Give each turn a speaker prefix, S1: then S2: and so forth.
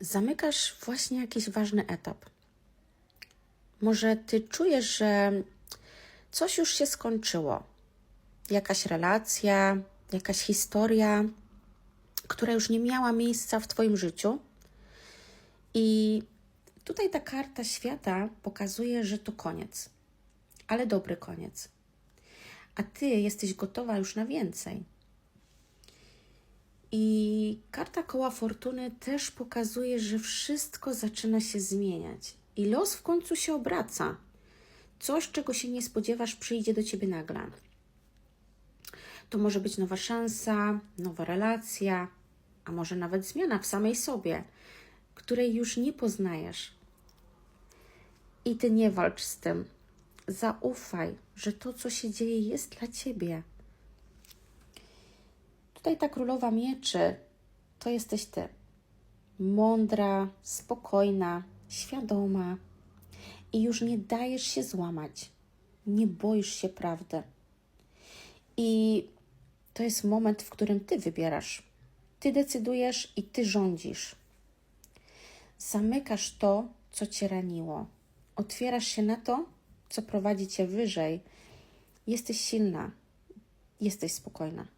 S1: zamykasz właśnie jakiś ważny etap. Może ty czujesz, że coś już się skończyło. Jakaś relacja, jakaś historia, która już nie miała miejsca w Twoim życiu. I tutaj ta karta świata pokazuje, że to koniec, ale dobry koniec. A Ty jesteś gotowa już na więcej. I karta koła fortuny też pokazuje, że wszystko zaczyna się zmieniać i los w końcu się obraca. Coś, czego się nie spodziewasz, przyjdzie do ciebie nagle. To może być nowa szansa, nowa relacja, a może nawet zmiana w samej sobie, której już nie poznajesz. I ty nie walcz z tym. Zaufaj, że to, co się dzieje, jest dla ciebie. Tutaj ta królowa mieczy to jesteś ty. Mądra, spokojna, świadoma i już nie dajesz się złamać. Nie boisz się prawdy. I to jest moment, w którym ty wybierasz. Ty decydujesz i ty rządzisz. Zamykasz to, co cię raniło. Otwierasz się na to, co prowadzi cię wyżej. Jesteś silna. Jesteś spokojna.